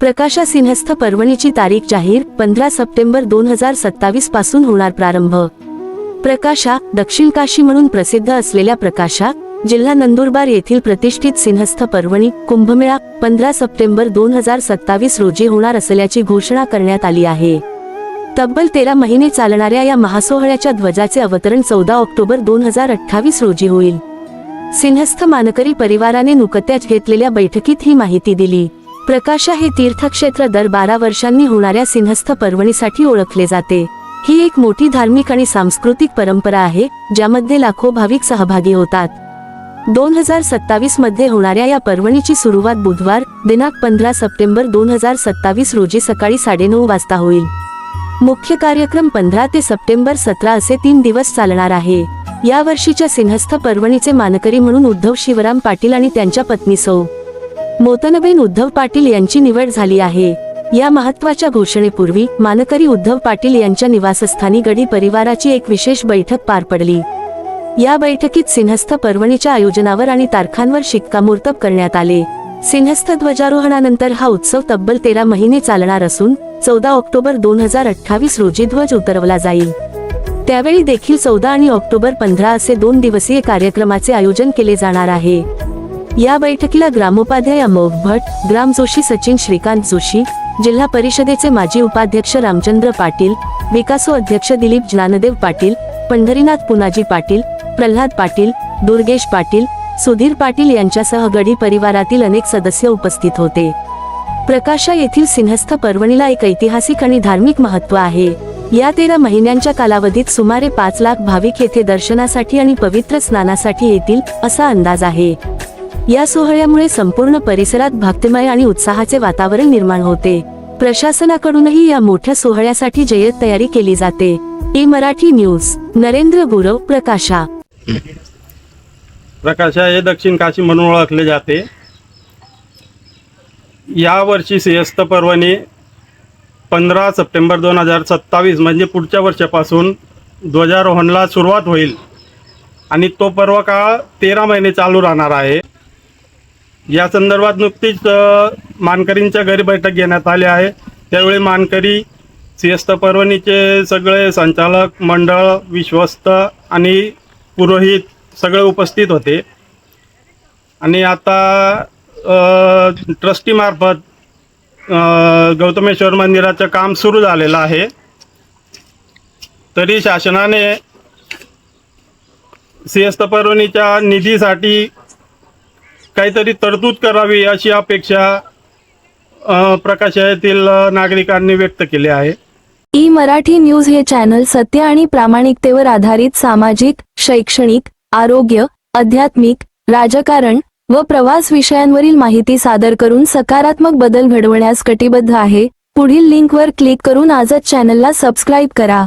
प्रकाशा सिंहस्थ पर्वणीची तारीख जाहीर पंधरा सप्टेंबर दोन हजार सत्तावीसपासून होणार प्रारंभ. प्रकाशा दक्षिण काशी म्हणून प्रसिद्ध असलेल्या प्रकाशा जिल्हा नंदुरबार येथील प्रतिष्ठित सिंहस्थ पर्वणी कुंभमेळा पंधरा सप्टेंबर दोन हजार सत्तावीस रोजी होणार असल्याची घोषणा करण्यात आली आहे. तब्बल तेरा महिने चालणाऱ्या या महासोहळ्याच्या ध्वजाचे अवतरण चौदा ऑक्टोबर दोन हजार अठ्ठावीस रोजी होईल. सिंहस्थ मानकरी परिवाराने नुकत्याच घेतलेल्या बैठकीत ही माहिती दिली. प्रकाशा हे तीर्थक्षेत्र दर बारा वर्षांनी होणाऱ्या सिंहस्थ पर्वणीसाठी ओळखले जाते. ही एक मोठी धार्मिक आणि सांस्कृतिक परंपरा आहे ज्यामध्ये लाखो भाविक सहभागी होतात. दोन हजार सत्तावीसमध्ये होणाऱ्या या पर्वणीची सुरुवात बुधवार दिनांक पंधरा सप्टेंबर दोन हजार सत्तावीस रोजी सकाळी साडेनऊ वाजता होईल. मुख्य कार्यक्रम पंधरा ते सप्टेंबर सतरा असे तीन दिवस चालणार आहे. या वर्षीच्या सिंहस्थ पर्वणीचे मानकरी म्हणून उद्धव शिवराम पाटील आणि त्यांच्या पत्नी सौ. मोतनबेन उद्धव पाटील यांची निवड झाली आहे. या महत्त्वाच्या घोषणेपूर्वी मानकरी उद्धव पाटील यांच्या निवासस्थानी गडी परिवाराची एक विशेष बैठक पार पडली. या बैठकीत सिंहस्थ पर्वणीच्या आयोजनावर आणि तारखांवर शिक्कामोर्तब करण्यात आले. सिंहस्थ ध्वजारोहणानंतर हा उत्सव तब्बल तेरा महिने चालणार असून चौदा ऑक्टोबर दोन हजार अठ्ठावीस रोजी ध्वज उतरवला जाईल. त्यावेळी देखील चौदा आणि ऑक्टोबर पंधरा असे दोन दिवसीय कार्यक्रमाचे आयोजन केले जाणार आहे. या बैठकीला ग्रामोपाध्याय अमोघ भट ग्राम जोशी सचिन श्रीकांत जोशी जिल्हा परिषदेचे माजी उपाध्यक्ष रामचंद्र पाटील विकासो अध्यक्ष दिलीप ज्ञानदेव पाटील पंढरीनाथ पुनाजी पाटील प्रल्हाद पाटील दुर्गेश पाटील सुधीर पाटील यांच्यासह गडी परिवारातील अनेक सदस्य उपस्थित होते. प्रकाशा येथील सिंहस्थ पर्वणीला एक ऐतिहासिक आणि धार्मिक महत्त्व आहे. या तेरा महिन्यांच्या कालावधीत सुमारे पाच लाख भाविक येथे दर्शनासाठी आणि पवित्र स्नानासाठी येतील असा अंदाज आहे. या सोहळ्यामुळे संपूर्ण परिसरात भक्तिमय आणि उत्साहाचे वातावरण निर्माण होते. प्रशासनाकडूनही या मोठ्या सोहळ्यासाठी जय्यत तयारी केली जाते. ए मराठी न्यूज नरेंद्र गुरव प्रकाशा. प्रकाशा हे दक्षिण काशी म्हणून ओळखले जाते. यावर्षी सिंहस्थ पर्वणी पंधरा सप्टेंबर दोन हजार सत्तावीस म्हणजे पुढच्या वर्षापासून ध्वजारोहणला सुरुवात होईल. आणि तो पर्व काळ तेरा महिने चालू राहणार आहे. या संदर्भात नुकतीच मानकरींच्या घरी बैठक घेण्यात आली आहे. त्यावेळी मानकरी सिंहस्थ पर्वणीचे सगळे संचालक मंडळ विश्वस्त आणि पुरोहित सगळे उपस्थित होते. आणि आता ट्रस्टीमार्फत गौतमेश्वर मंदिराचं काम सुरू झालेलं आहे. तरी शासनाने सिंहस्थ पर्वणीच्या निधीसाठी काहीतरी तरतूद करावी अशी अपेक्षा अ, येथील नागरिकांनी व्यक्त केली आहे. ई मराठी न्यूज हे चॅनल सत्य आणि प्रामाणिकतेवर आधारित सामाजिक शैक्षणिक आरोग्य आध्यात्मिक राजकारण व प्रवास विषयांवरील माहिती सादर करून सकारात्मक बदल घडवण्यास कटिबद्ध आहे. पुढील लिंकवर क्लिक करून आजच चॅनलला सबस्क्राईब करा.